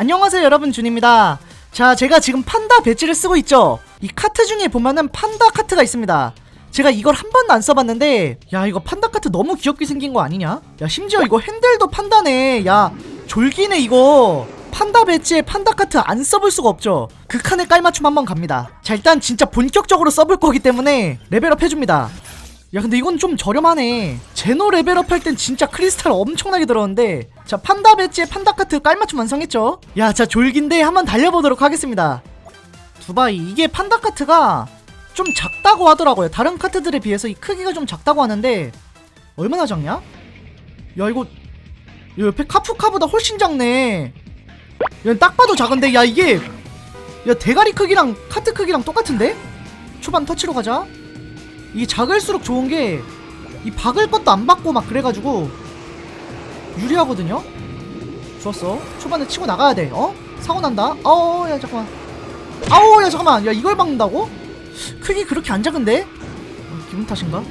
안녕하세요 여러분 준입니다. 자 제가 지금 판다 배지를 쓰고 있죠? 이 카트 중에 보면은 판다 카트가 있습니다. 제가 이걸 한 번도 안 써봤는데 야 이거 판다 카트 너무 귀엽게 생긴 거 아니냐? 야 심지어 이거 핸들도 판다네. 야 졸기네 이거. 판다 배지에 판다 카트 안 써볼 수가 없죠? 극한의 깔맞춤 한번 갑니다. 자 일단 진짜 본격적으로 써볼 거기 때문에 레벨업 해줍니다 야 근데 이건 좀 저렴하네. 제노 레벨업 할 땐 진짜 크리스탈 엄청나게 들었는데 자 판다 배지에 판다 카트 깔맞춤 완성했죠? 야 자 졸긴데 한번 달려보도록 하겠습니다. 두바이 이게 판다 카트가 좀 작다고 하더라고요. 다른 카트들에 비해서 이 크기가 좀 작다고 하는데 얼마나 작냐? 야 이거 야, 옆에 카푸카보다 훨씬 작네. 야딱 봐도 작은데? 야 이게 야 대가리 크기랑 카트 크기랑 똑같은데? 초반 터치로 가자 이게 작을수록 좋은 게 이 박을 것도 안 받고 막 그래가지고 유리하거든요. 좋았어. 초반에 치고 나가야 돼. 어? 사고 난다. 어우 야 잠깐만. 아우 야 잠깐만. 야 이걸 박는다고? 크기 그렇게 안 작은데? 어, 기분 탓인가?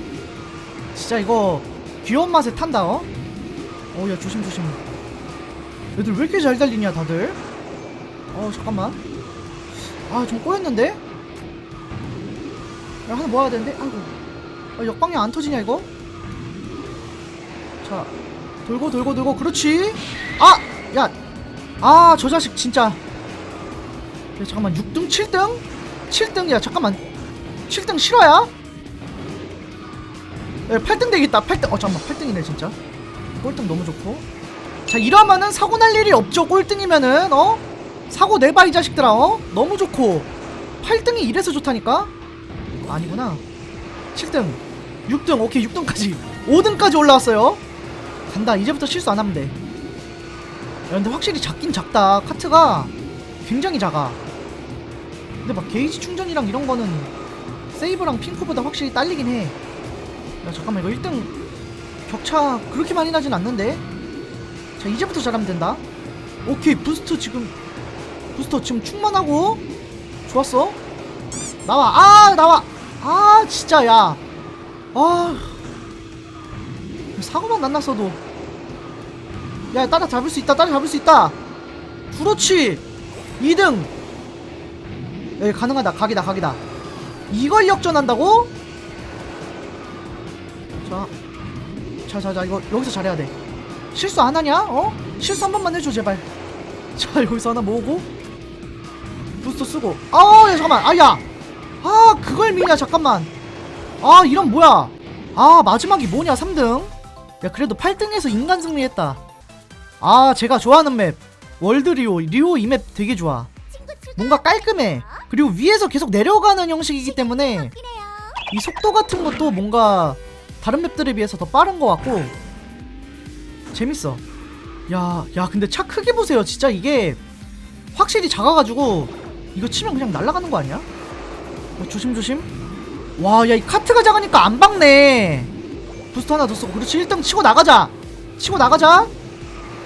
진짜 이거 귀여운 맛에 탄다. 어? 어야 조심 조심. 애들 왜 이렇게 잘 달리냐 다들? 어 잠깐만. 아 좀 꼬였는데? 야 하나 모아야 되는데? 아이고. 아, 역방향 안 터지냐 이거? 자 돌고 돌고 돌고. 그렇지. 아 야 아 저 자식 진짜. 야 잠깐만. 6등 7등? 7등 야. 잠깐만. 7등 실화야? 야 8등 되겠다. 8등. 어 잠깐만. 8등이네 진짜. 꼴등 너무 좋고. 자 이러면은 사고 날 일이 없죠 꼴등이면은. 어? 사고 내봐 이 자식들아. 어? 너무 좋고. 8등이 이래서 좋다니까 아니구나. 7등 6등 오케이 6등까지. 5등까지 올라왔어요. 간다 이제부터 실수 안 하면 돼. 야, 근데 확실히 작긴 작다. 카트가 굉장히 작아. 근데 막 게이지 충전이랑 이런 거는 세이브랑 핑크보다 확실히 딸리긴 해 야 잠깐만 이거 1등 격차 그렇게 많이 나진 않는데? 자 이제부터 잘하면 된다. 오케이 부스트 지금 부스터 지금 충만하고 좋았어. 나와 아 나와 아 진짜 야. 아, 사고만 안 났어도. 야 따라 잡을 수 있다 따라 잡을 수 있다. 그렇지. 2등. 예 가능하다. 각이다 각이다. 이걸 역전한다고? 자. 자자자 이거 여기서 잘해야 돼. 실수 안 하냐? 어? 실수 한 번만 해줘 제발. 자 여기서 하나 모으고. 부스터 쓰고. 아야 잠깐만. 아야 아 그걸 미냐 잠깐만. 아 이런 뭐야? 아 마지막이 뭐냐 3등? 야 그래도 8등에서 인간 승리했다. 아 제가 좋아하는 맵. 월드 리오 리오 이 맵 되게 좋아. 뭔가 깔끔해. 그리고 위에서 계속 내려가는 형식이기 때문에 이 속도 같은 것도 뭔가 다른 맵들에 비해서 더 빠른 것 같고 재밌어. 야, 야 근데 차 크게 보세요. 진짜 이게 확실히 작아가지고 이거 치면 그냥 날아가는 거 아니야? 어, 조심조심. 와 야 이 카트가 작으니까 안 박네. 부스터 하나 더 쓰고. 그렇지 1등 치고 나가자. 치고 나가자.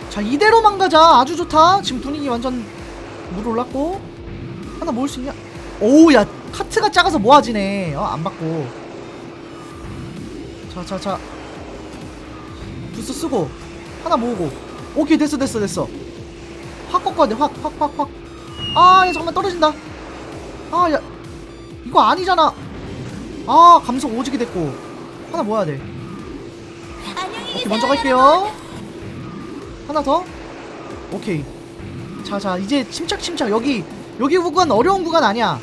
자 이대로만 가자. 아주 좋다. 지금 분위기 완전 물 올랐고. 하나 모을 수 있냐? 오우 야 카트가 작아서 모아지네. 어 안 받고. 자자자. 부스터 쓰고 하나 모으고. 오케이 됐어 됐어 됐어. 확 꺾어야 돼확 확 확확아야 잠깐만 떨어진다. 아야 이거 아니잖아. 아 감속 오지게 됐고. 하나 모아야 돼. 오케이 먼저 갈게요. 하나 더? 오케이. 자자 이제 침착침착. 여기 여기 구간 어려운 구간 아니야.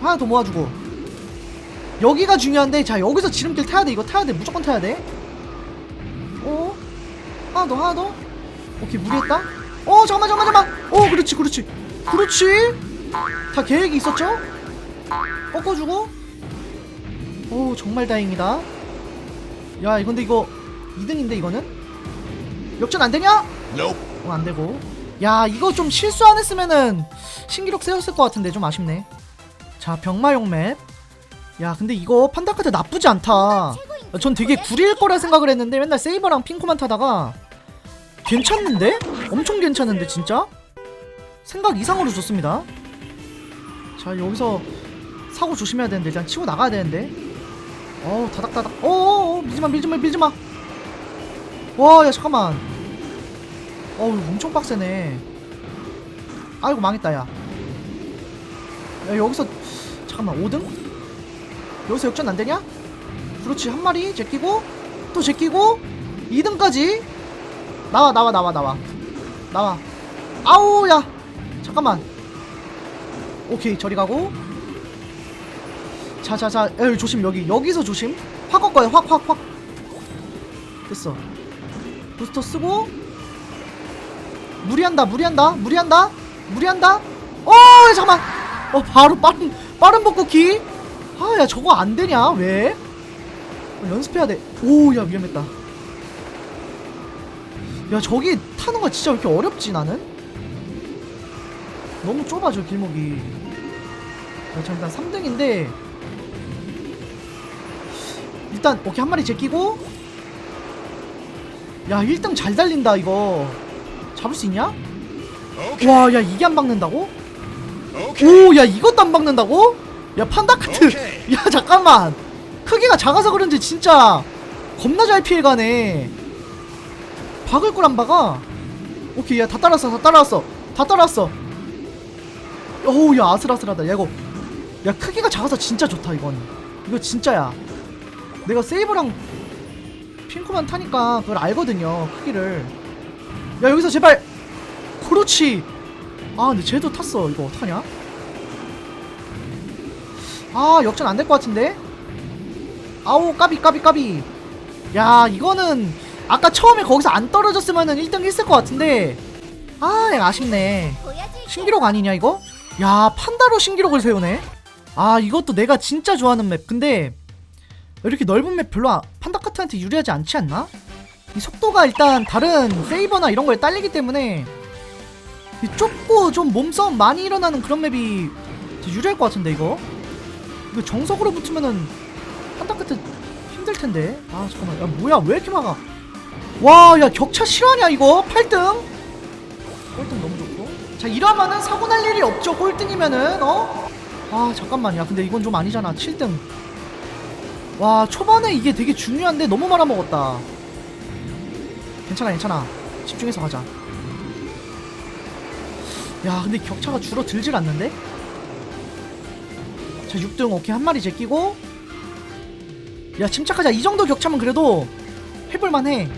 하나 더 모아주고. 여기가 중요한데 자 여기서 지름길 타야 돼. 이거 타야 돼. 무조건 타야 돼. 어? 하나 더 하나 더? 오케이 무리했다. 어 잠깐만 잠깐만 잠깐만. 어 그렇지 그렇지. 그렇지. 다 계획이 있었죠 꺾어주고? 오 정말 다행이다. 야 근데 이거 2등인데 이거는? 역전 안되냐? 어 안되고. 야 이거 좀 실수 안 했으면은 신기록 세웠을 것 같은데 좀 아쉽네. 자 병마용 맵야 근데 이거 판다카트 나쁘지 않다. 전 되게 구릴 거라 생각을 했는데 맨날 세이버랑 핑크만 타다가 괜찮는데? 엄청 괜찮은데 진짜? 생각 이상으로 좋습니다. 자 여기서 사고 조심해야 되는데 일단 치고 나가야 되는데. 어우 다닥다닥. 어어어 밀지마 밀지마 밀지마. 와야 잠깐만. 어우 엄청 빡세네. 아이고 망했다 야. 야 여기서 잠깐만 5등? 여기서 역전 안 되냐? 그렇지 한 마리 제끼고 또 제끼고 2등까지. 나와 나와 나와 나와. 나와. 아우 야. 잠깐만. 오케이 저리 가고 자자자 에이 조심 여기 여기서 조심. 확 꺾어요 확 확 확. 됐어. 부스터 쓰고. 무리한다 무리한다 무리한다 무리한다. 어 잠깐만. 어 바로 빠른 빠른 복구키 아 야 저거 안 되냐? 왜? 어, 연습해야 돼오 야 위험했다. 야 저기 타는 거 진짜 왜 이렇게 어렵지 나는? 너무 좁아 저 길목이. 야, 저 일단 3등인데 일단 오케이 한 마리 제끼고. 야 1등 잘 달린다 이거. 잡을 수 있냐? 와 야 이게 안 박는다고? 오 야 이것도 안 박는다고? 야 오케이. 야 잠깐만. 크기가 작아서 그런지 진짜 겁나 잘 피해가네. 박을 걸 안 박아? 오케이 야 다 따라왔어 다 따라왔어 다 따라왔어. 어우 야 아슬아슬하다. 야 이거. 야 크기가 작아서 진짜 좋다 이건. 이거 진짜야 내가 세이브랑 핑크만 타니까 그걸 알거든요 크기를. 야 여기서 제발! 그렇지! 아 근데 쟤도 탔어. 이거 어떡하냐? 아 역전 안 될 것 같은데? 아우 까비 까비 까비. 야 이거는 아까 처음에 거기서 안 떨어졌으면은 1등 했을 것 같은데. 아 야, 아쉽네. 신기록 아니냐 이거? 야 판다로 신기록을 세우네? 아 이것도 내가 진짜 좋아하는 맵. 근데 이렇게 넓은 맵 별로 아- 판다카트한테 유리하지 않지 않나? 이 속도가 일단 다른 세이버나 이런 거에 딸리기 때문에 이 좁고 좀 몸싸움 많이 일어나는 그런 맵이 더 유리할 것 같은데 이거? 이거 정석으로 붙으면은 판다카트 힘들 텐데. 아 잠깐만. 야 뭐야? 왜 이렇게 막아? 와 야 격차 실화냐 이거? 8등? 꼴등 너무 좋고. 자 이러면은 사고 날 일이 없죠 꼴등이면은 어? 아 잠깐만 야 근데 이건 좀 아니잖아. 7등 와 초반에 이게 되게 중요한데 너무 말아먹었다. 괜찮아 괜찮아. 집중해서 가자. 야 근데 격차가 줄어들질 않는데? 자 6등 오케이. 한 마리 제끼고. 야 침착하자. 이 정도 격차면 그래도 해볼만해.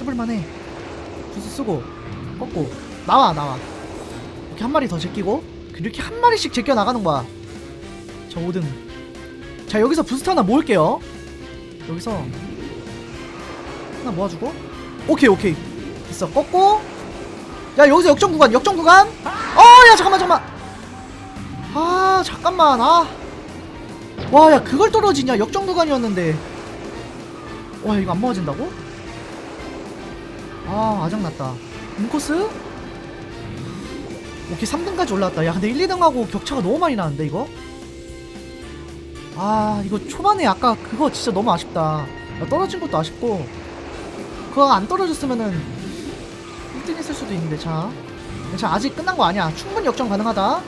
해볼만해. 부스 쓰고 꺾고. 나와 나와. 이렇게 한 마리 더 제끼고 이렇게 한 마리씩 제껴 나가는 거야. 자 5등 자 여기서 부스트 하나 모을게요. 여기서 하나 모아주고. 오케이 오케이. 됐어. 꺾고. 야 여기서 역전 구간 역전 구간. 어야 잠깐만 잠깐만. 아 잠깐만 아 와 야 그걸 떨어지냐? 역전 구간이었는데. 와 이거 안 모아진다고? 아 아장났다. 인코스? 오케이 3등까지 올라왔다. 야 근데 1, 2등하고 격차가 너무 많이 나는데 이거 아 이거 초반에 아까 그거 진짜 너무 아쉽다. 야, 떨어진 것도 아쉽고 그거 안 떨어졌으면은 1등 했을 수도 있는데 자, 자 아직 끝난 거 아니야. 충분히 역전 가능하다.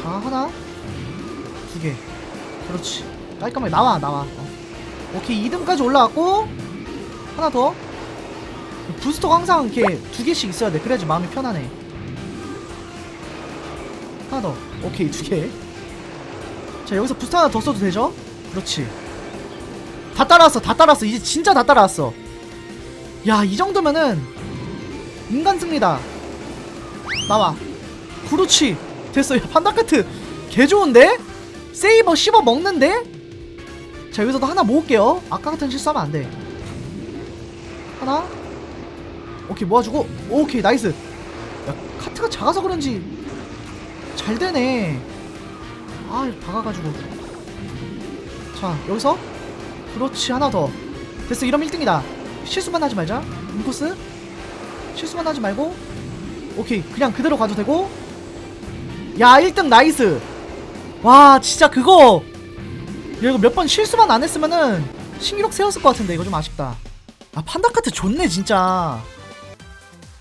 자 하나. 두 개. 그렇지. 깔끔하게 나와 나와. 어. 오케이 2등까지 올라왔고 하나 더. 부스터가 항상 이렇게 두 개씩 있어야 돼. 그래야지 마음이 편하네 하나 더. 오케이 두개 자 여기서 부스터 하나 더 써도 되죠? 그렇지. 다 따라왔어 다 따라왔어. 이제 진짜 다 따라왔어. 야 이 정도면은 인간 승리다. 나와. 그렇지 됐어. 야 판다카트. 개 좋은데? 세이버 씹어 먹는데? 자 여기서도 하나 모을게요. 아까 같은 실수하면 안돼. 하나. 오케이 모아주고. 오케이 나이스. 야 카트가 작아서 그런지 잘 되네 아 박아가지고. 자 여기서? 그렇지 하나 더. 됐어 이러면 1등이다. 실수만 하지 말자. 인코스? 실수만 하지 말고. 오케이 그냥 그대로 가도 되고. 야 1등 나이스. 와 진짜 그거. 야 이거 몇 번 실수만 안 했으면은 신기록 세웠을 것 같은데 이거 좀 아쉽다. 아 판다카트 좋네 진짜.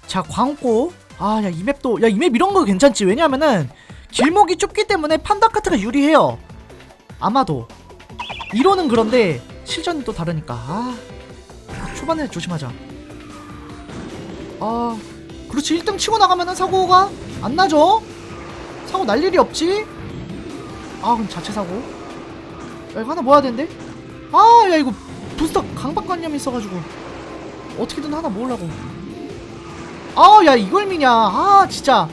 자 광고. 아야 이 맵도 야 이 맵 이런 거 괜찮지? 왜냐면은 길목이 좁기 때문에 판다카트가 유리해요. 아마도. 이론은 그런데 실전이 또 다르니까. 아 초반에 조심하자. 아 그렇지. 1등 치고 나가면은 사고가 안 나죠? 사고 날 일이 없지? 아 그럼 자체 사고. 야 이거 하나 모아야 되는데? 아 야 이거 부스터 강박관념이 있어가지고. 어떻게든 하나 모으려고. 아야 이걸 미냐. 아 진짜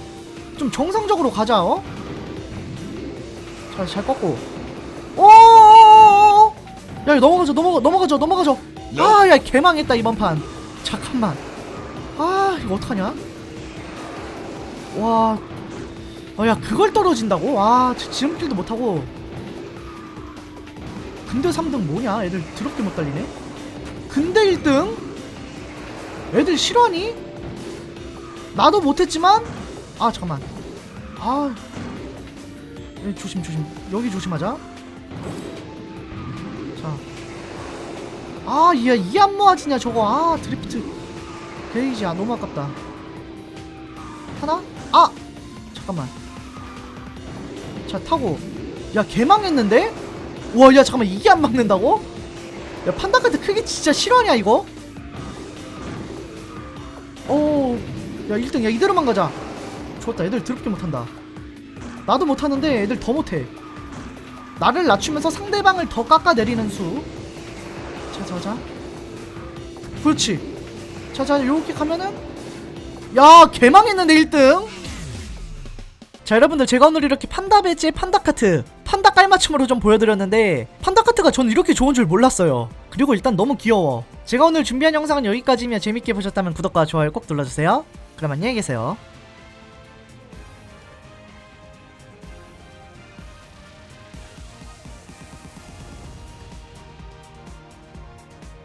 좀 정상적으로 가자 어? 잘, 잘 꺾고. 오오오오오 야 이거 넘어가죠 넘어가 넘어가죠 넘어가죠. 아야 개망했다 이번 판. 잠깐만. 아 이거 어떡하냐? 와. 아, 야 그걸 떨어진다고? 와 지- 지름길도 못하고. 근대 3등 뭐냐? 애들 더럽게 못 달리네. 근대 1등? 애들 실화니? 나도 못했지만 아 잠깐만. 아. 예, 조심 조심. 여기 조심하자. 자아야 이 안 모아지냐 저거. 아 드리프트. 게이지 아 너무 아깝다. 하나? 아! 잠깐만. 자 타고. 야 개망했는데? 와야 잠깐만. 이게 안 막는다고? 야 판다카트 크기 진짜 실화냐 이거? 오야 1등. 야 이대로만 가자 좋았다. 애들 더럽게 못한다. 나도 못하는데 애들 더 못해. 나를 낮추면서 상대방을 더 깎아내리는 수. 자자자. 그렇지. 자자. 요렇게 가면은 야 개망했는데 1등. 자 여러분들 제가 오늘 이렇게 판다 배지의 판다 카트 판다 깔맞춤으로 좀 보여드렸는데 판다 카트가 전 이렇게 좋은 줄 몰랐어요. 그리고 일단 너무 귀여워. 제가 오늘 준비한 영상은 여기까지면 재밌게 보셨다면 구독과 좋아요 꼭 눌러주세요. 그럼 안녕히 계세요